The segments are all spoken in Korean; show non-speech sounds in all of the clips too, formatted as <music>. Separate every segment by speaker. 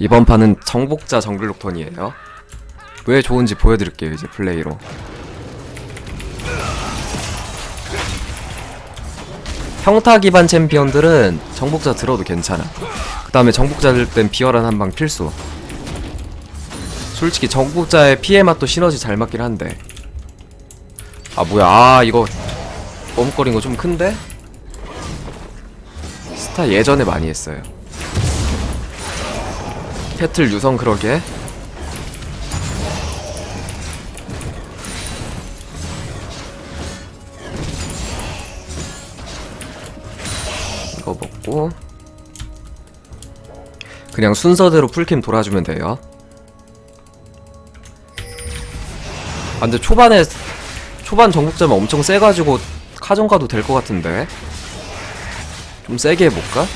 Speaker 1: 이번 판은 정복자 정글록턴이에요. 왜 좋은지 보여드릴게요 이제 플레이로. 평타 기반 챔피언들은 정복자 들어도 괜찮아. 그 다음에 정복자들 땐 비열한 한방 필수. 솔직히 정복자의 피해 맛도 시너지 잘 맞긴 한데. 아 뭐야 아 이거 머뭇거린 거 좀 큰데? 스타 예전에 많이 했어요. 캐틀 유성 그러게. 이거 먹고 그냥 순서대로 풀캠 돌아주면 돼요. 아 근데 초반에 초반 정복자면 엄청 세가지고 카정 가도 될 것 같은데 좀 세게 해볼까?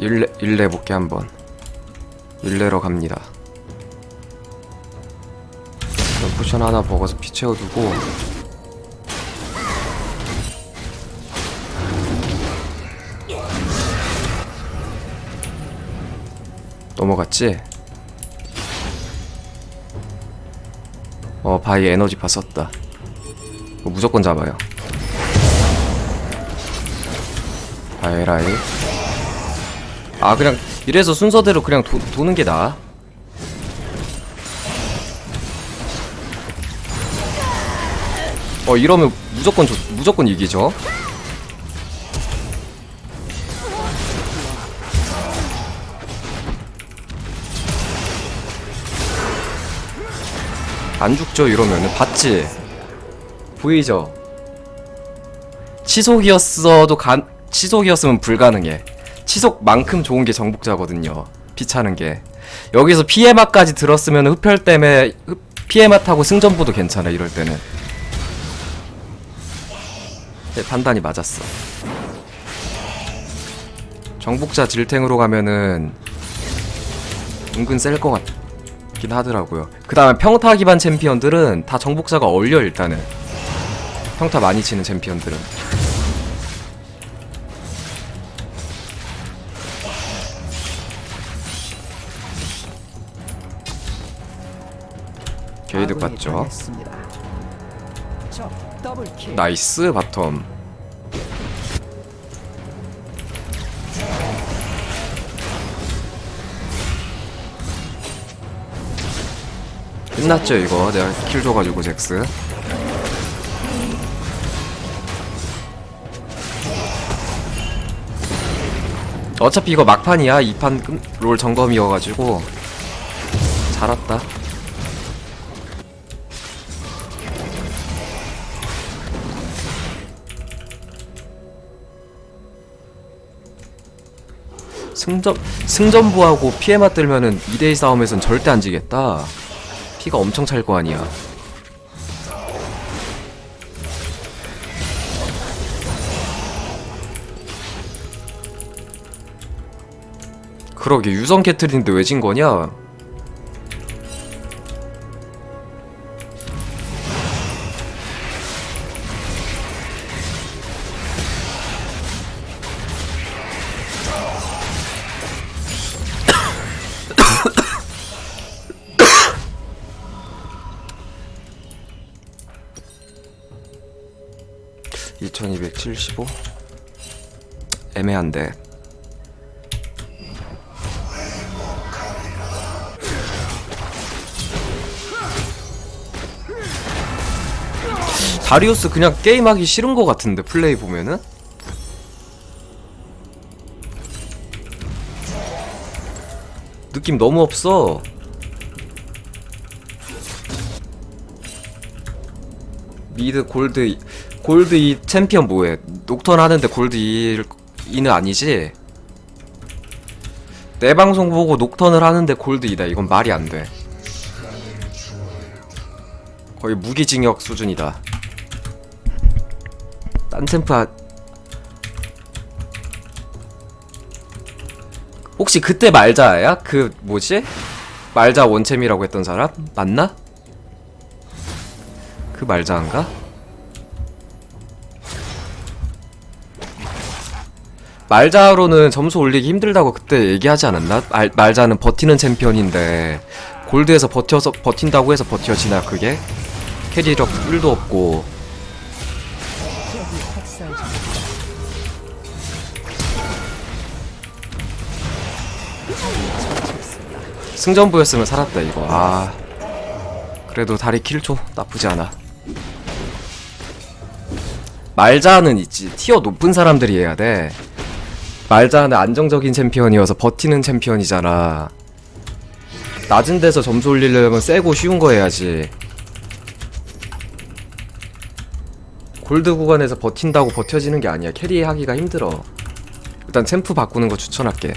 Speaker 1: 일레 일레 볼게 한번. 일레러 갑니다. 포션 하나 먹어서 피 채워두고. 넘어갔지? 어 바이 에너지 파 썼다. 이거 무조건 잡아요. 바이라이 아 그냥 이래서 순서대로 그냥 도, 도는 게 나아 어 이러면 무조건 조, 무조건 이기죠. 안 죽죠 이러면은. 봤지? 보이죠? 치속이었어도 간 치속이었으면 불가능해 치속만큼 좋은 게 정복자거든요. 피차는 게. 여기서 피해 맛까지 들었으면 흡혈 때문에 흡- 피해 맛하고 승전보도 괜찮아 이럴 때는. 네, 판단이 맞았어. 정복자 질탱으로 가면은 은근 셀 것 같긴 하더라고요. 그 다음에 평타 기반 챔피언들은 다 정복자가 얼려 일단은. 평타 많이 치는 챔피언들은 게이드 봤죠. 나이스 바텀. 끝났죠 이거. 내가 킬 줘가지고 잭스. 어차피 이거 막판이야. 2판 롤 점검이어가지고. 잘 왔다 승전 승전부하고 피해 맞들면은 2대2 싸움에선 절대 안 지겠다. 피가 엄청 찰 거 아니야. 그러게 유성 캐틀인데 왜 진 거냐? (2275) 애매한데. 다리우스 그냥 게임하기 싫은 거 같은데 플레이 보면은? 느낌 너무 없어 미드 골드 골드 이 챔피언 뭐해 녹턴 하는데 골드 2 2는 아니지 내 방송 보고 녹턴을 하는데 골드 2다 이건 말이 안 돼 거의 무기징역 수준이다 딴 챔프 하... 혹시 그때 말자야? 그 뭐지? 말자 원챔이라고 했던 사람? 맞나? 그 말자인가? 말자로는 점수 올리기 힘들다고 그때 얘기하지 않았나? 말, 말자는 버티는 챔피언인데 골드에서 버텨서 버틴다고 해서 버텨지나 그게? 캐리력 1도 없고. 승전부였으면 살았다 이거 아 그래도 다리 킬초 나쁘지 않아 말자는 있지. 티어 높은 사람들이 해야 돼. 말자는 안정적인 챔피언이어서 버티는 챔피언이잖아. 낮은 데서 점수 올리려면 세고 쉬운 거 해야지. 골드 구간에서 버틴다고 버텨지는 게 아니야. 캐리하기가 힘들어. 일단 챔프 바꾸는 거 추천할게.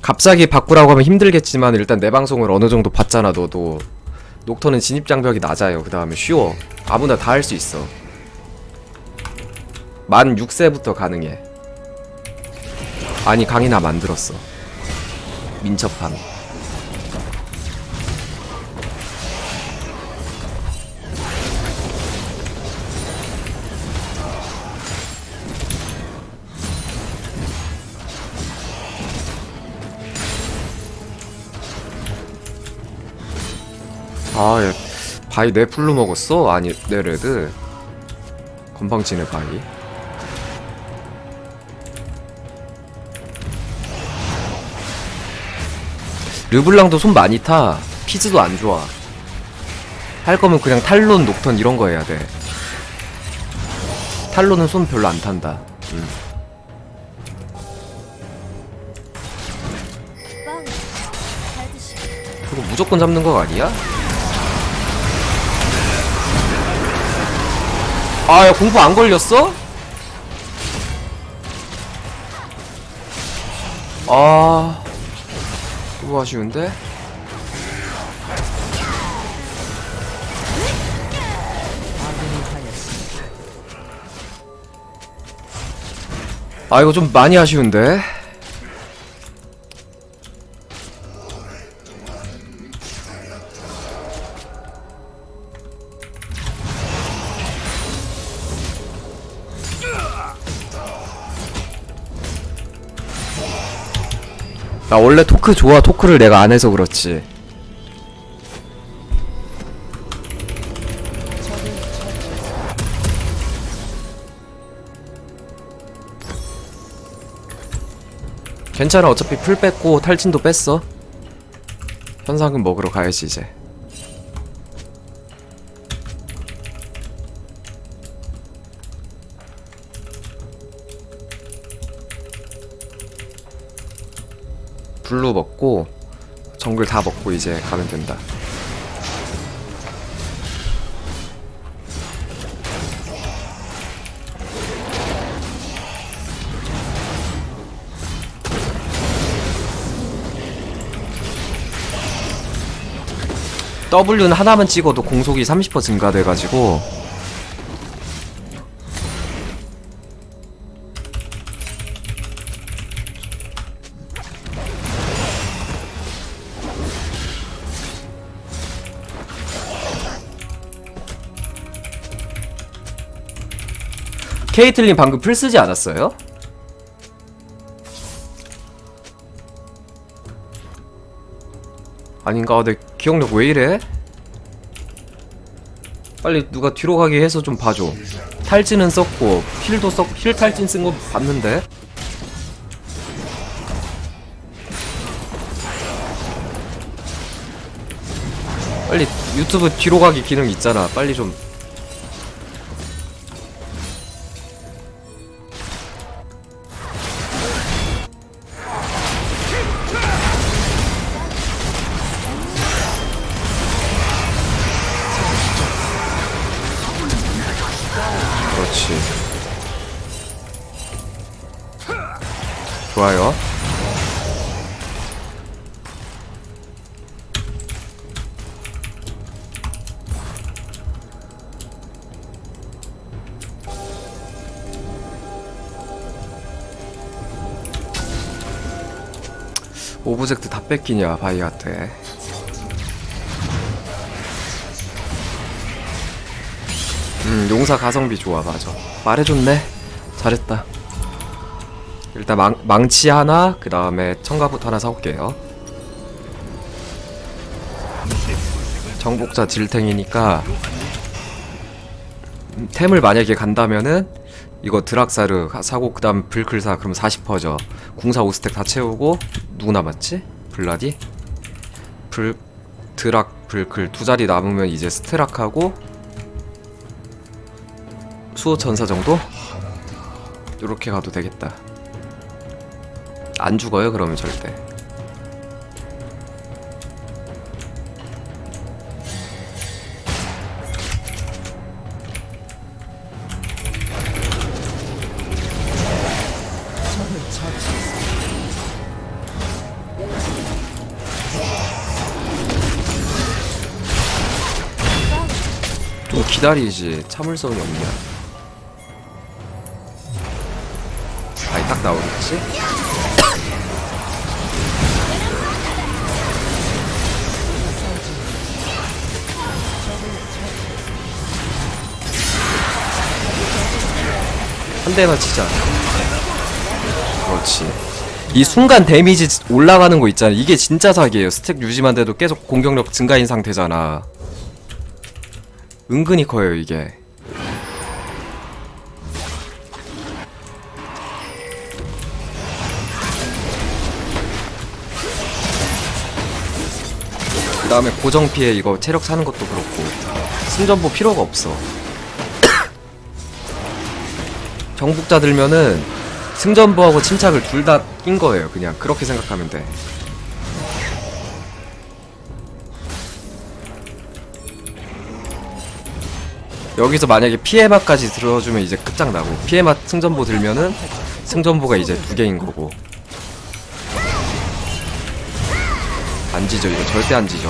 Speaker 1: 갑자기 바꾸라고 하면 힘들겠지만 일단 내 방송을 어느 정도 봤잖아 너도 녹턴은 진입 장벽이 낮아요. 그 다음에 쉬워. 아무나 다 할 수 있어. 만 6세부터 가능해. 아니 강의나 만들었어. 민첩함 아, 얘 바위 내 풀로 먹었어? 아니, 내 레드. 건방지네, 바위. 르블랑도 손 많이 타. 피즈도 안 좋아. 할 거면 그냥 탈론, 녹턴 이런 거 해야 돼. 탈론은 손 별로 안 탄다. 음. 그거 무조건 잡는 거 아니야? 아, 야, 공부 안 걸렸어? 아, 너무 아쉬운데?
Speaker 2: 아,
Speaker 1: 이거 좀 많이 아쉬운데? 나 원래 토크 좋아 토크를 내가 안 해서 그렇지. 괜찮아. 어차피 풀 뺐고 탈진도 뺐어. 현상금 먹으러 가야지 이제 블루 먹고 정글 다 먹고 이제 가면 된다. W는 하나만 찍어도 공속이 30% 증가돼가지고 케이틀린 방금 풀 쓰지 않았어요? 아닌가? 내 기억력 왜 이래? 빨리 누가 뒤로 가게 해서 좀 봐줘. 탈진은 썼고 힐도 썼, 힐 탈진 쓴 거 봤는데. 빨리 유튜브 뒤로 가기 기능 있잖아. 빨리 좀. 좋아요. 오브젝트 다 뺏기냐 바이한테. 음 용사 가성비 좋아 맞아. 말해줬네. 잘했다 일단 망, 망치 하나 그 다음에 청가부터 하나 사올게요 정복자 딜탱이니까 음, 템을 만약에 간다면은 이거 드락사르 하- 사고 그 다음 불클사 그럼 40퍼져 궁사 5스택 다 채우고 누구 남았지? 블라디? 불 드락 불클 두 자리 남으면 이제 스테락하고 수호 전사 정도? 요렇게 가도 되겠다 안 죽어요 그러면 절대. 좀 기다리지 참을성이 없냐 아이 딱 나오겠지? 한 대만 치자 그렇지. 이 순간 데미지 올라가는 거 있잖아. 이게 진짜 사기예요. 스택 유지만 돼도 계속 공격력 증가인 상태잖아. 은근히 커요 이게. 그 다음에 고정 피해 이거 체력 사는 것도 그렇고. 승전보 필요가 없어 정복자 들면은 승전보하고 침착을 둘 다 낀 거예요 그냥. 그렇게 생각하면 돼. 여기서 만약에 피해맛까지 들어주면 이제 끝장나고 피해맛 승전보 들면은 승전보가 이제 두 개인 거고. 안 지죠 이거. 절대 안 지죠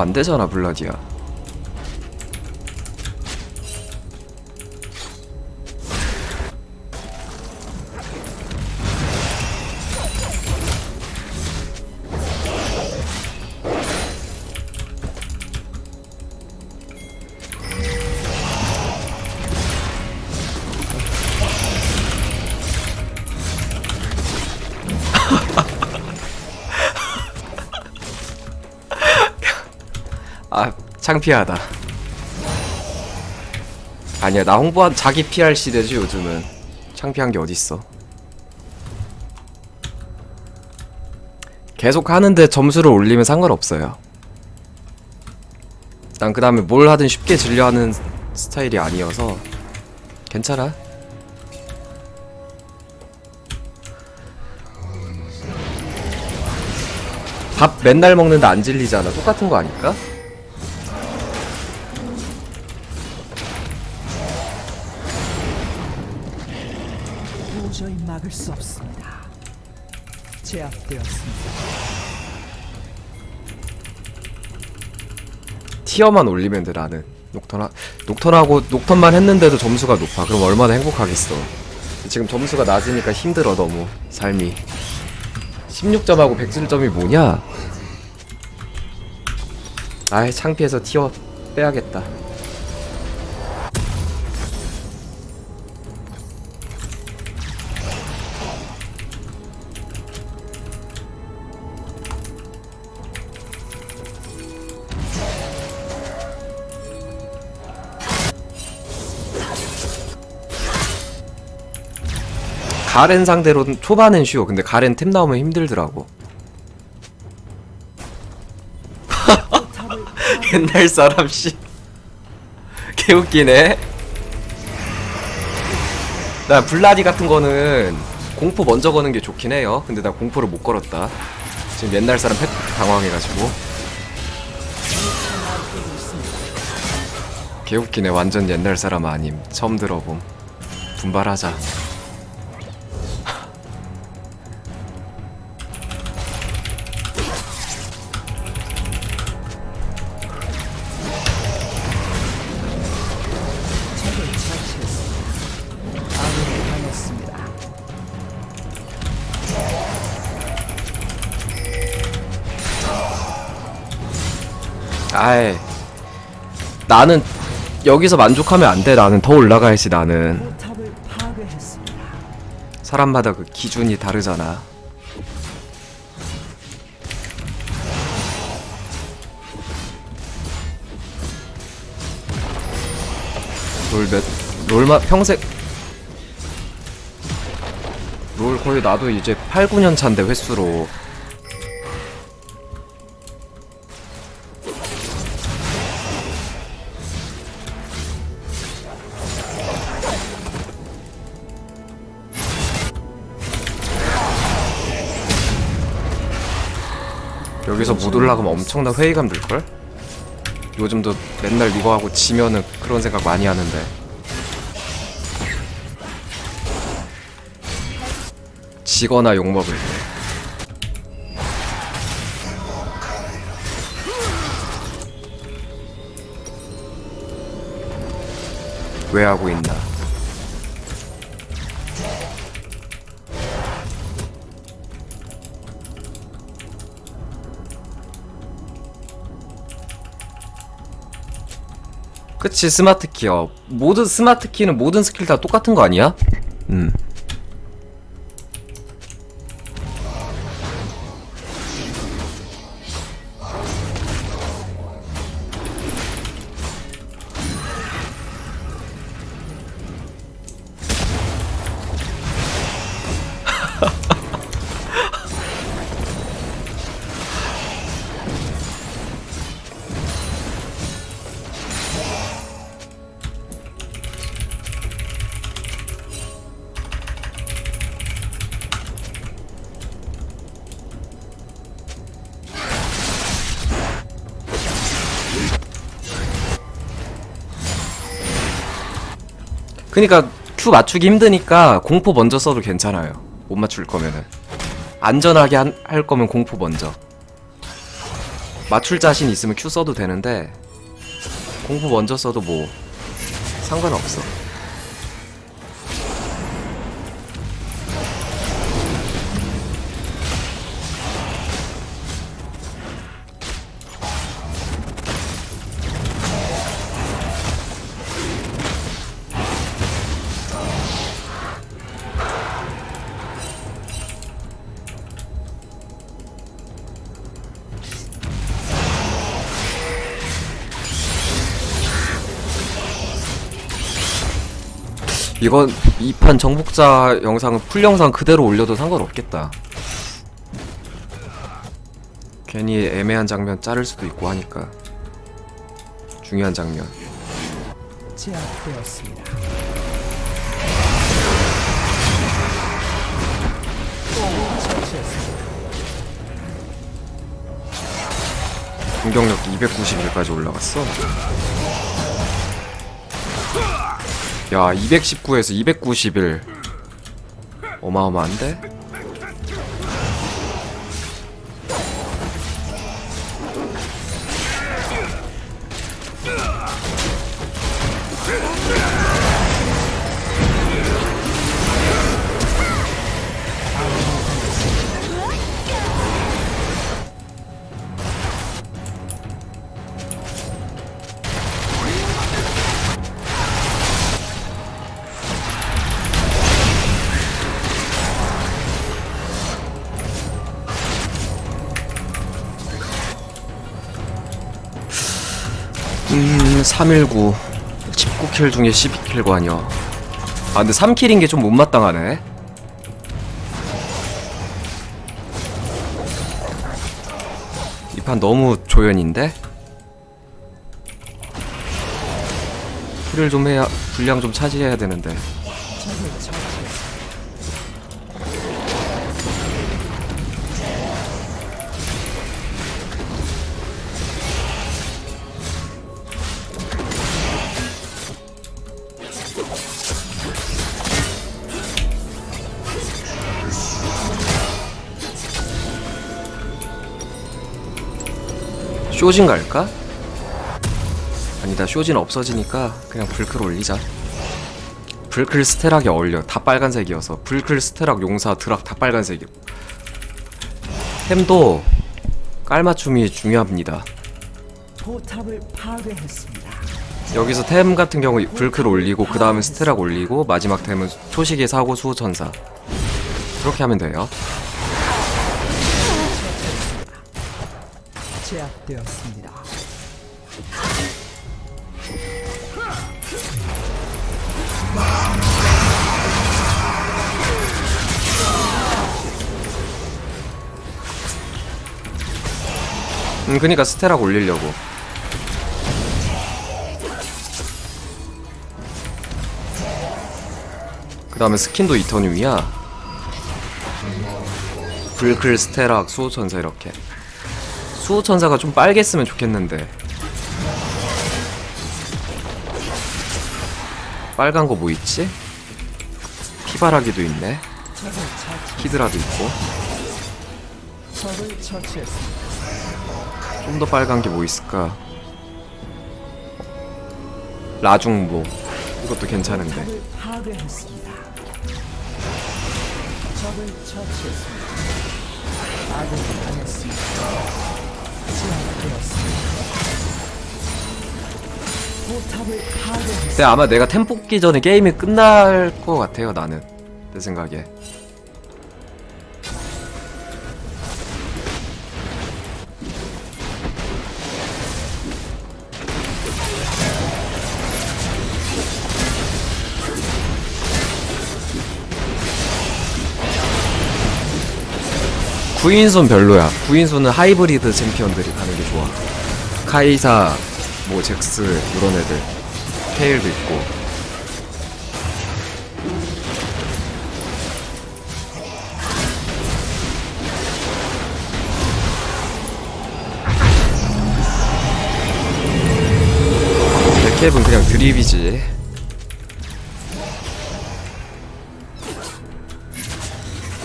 Speaker 1: 안 되잖아 블라디야 창피하다. 아니야 나 홍보한 자기 PR 시대지 요즘은. 창피한 게 어딨어? 계속 하는데 점수를 올리면 상관없어요. 난 그 다음에 뭘 하든 쉽게 질려하는 스타일이 아니어서 괜찮아. 밥 맨날 먹는데 안 질리잖아. 똑같은 거 아닐까?
Speaker 2: 도저히 막을 수 없습니다. 제압되었습니다.
Speaker 1: 티어만 올리면 돼 나는. 녹턴 하, 녹턴하고 녹턴만 했는데도 점수가 높아. 그럼 얼마나 행복하겠어. 지금 점수가 낮으니까 힘들어 너무. 삶이. 16점하고 107점이 뭐냐? 아이 창피해서 티어 빼야겠다 가렌 상대로는 초반엔 쉬워. 근데 가렌 템 나오면 힘들더라고. <laughs> 옛날 사람 씨. 개웃기네. 나 블라디 같은 거는 공포 먼저 거는 게 좋긴 해요. 근데 나 공포를 못 걸었다. 지금 옛날 사람 팩 당황해가지고. 개웃기네. 완전 옛날 사람 아님. 처음 들어봄. 분발하자 아이 나는 여기서 만족하면 안 돼. 나는 더 올라가야지 나는. 사람마다 그 기준이 다르잖아. 롤몇 롤마 평생. 롤 거의 나도 이제 8, 9년 차인데 횟수로 여기서 못 올라가면 엄청난 회의감 들걸? 요즘도 맨날 이거 하고 지면은 그런 생각 많이 하는데. 지거나 욕먹을 때. 왜 하고 있나 그치 스마트 키어 모든 스마트 키는 모든 스킬 다 똑같은 거 아니야? 음 그니까 Q 맞추기 힘드니까 공포 먼저 써도 괜찮아요. 못 맞출 거면은 안전하게 한- 할 거면 공포 먼저. 맞출 자신 있으면 Q 써도 되는데 공포 먼저 써도 뭐 상관없어. 이건 이 판 정복자 영상은 풀 영상 그대로 올려도 상관없겠다. 괜히 애매한 장면 자를 수도 있고 하니까 중요한 장면.
Speaker 2: 제압되었습니다.
Speaker 1: 공격력이 291까지 올라갔어. 야, 219에서 291. 어마어마한데? 319. 19킬 중에 12킬관이야. 아, 근데 3킬인 게 좀 못마땅하네. 이 판 너무 조연인데? 킬을 좀 해야, 분량 좀 차지해야 되는데. 쇼진 갈까? 아니다 쇼진 없어지니까 그냥 불클 올리자. 불클 스테락이 어울려. 다 빨간색이어서. 불클 스테락 용사 드락 다 빨간색이고 템도 깔맞춤이 중요합니다. 여기서 템 같은 경우 불클 올리고 그 다음에 스테락 올리고 마지막 템은 초시계 사고 수호천사. 그렇게 하면 돼요
Speaker 2: 제압되었습니다.
Speaker 1: 음 그니까 스테락 올리려고. 그 다음에 스킨도 이터늄이야. 불클 스테락 수호천사 이렇게 수호천사가 좀 빨겠으면 좋겠는데 빨간 거 뭐 있지? 피바라기도 있네 히드라도 있고. 좀 더 빨간 게 뭐 있을까? 라중보 이것도 괜찮은데.
Speaker 2: 적을 처치했습니다. 아군이 당했습니다.
Speaker 1: 근데 아마 내가 템 뽑기 전에 게임이 끝날 것 같아요 나는. 내 생각에. 구인손 별로야. 구인손은 하이브리드 챔피언들이 가는 게 좋아. 카이사 뭐 잭스 이런 애들. 테일도 있고. 백캡은 그냥 드립이지.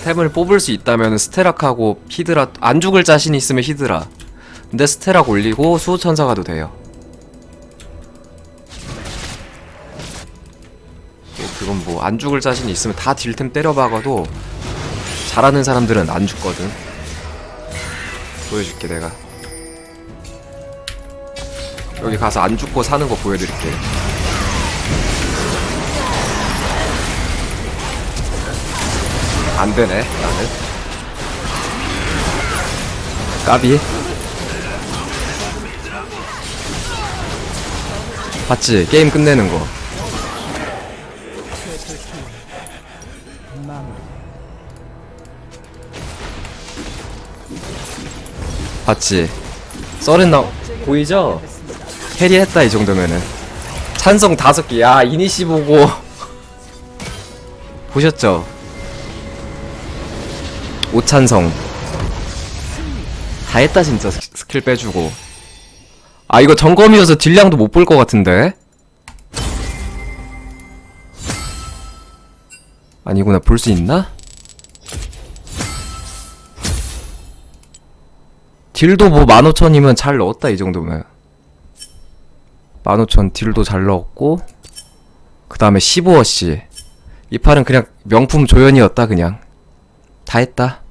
Speaker 1: 템을 뽑을 수 있다면 스테락하고 히드라 안 죽을 자신 있으면 히드라. 근데 스테락 올리고 수호천사 가도 돼요 그건 뭐 안 죽을 자신 있으면 다 딜템 때려박아도 잘하는 사람들은 안 죽거든. 보여줄게 내가. 여기 가서 안 죽고 사는 거 보여드릴게. 안 되네 나는. 까비. 봤지? 게임 끝내는 거 봤지? 썰은 나 보이죠? 캐리했다 이 정도면은. 찬성 다섯 개 야 이니시 보고. <laughs> 보셨죠? 오찬성. 다 했다 진짜. 스- 스킬 빼주고. 아 이거 점검이어서 딜량도 못 볼 것 같은데? 아니구나 볼 수 있나? 딜도 뭐 15,000이면 잘 넣었다 이 정도면. 15,000 딜도 잘 넣었고 그 다음에 15어씨. 이 팔은 그냥 명품 조연이었다 그냥. 다 했다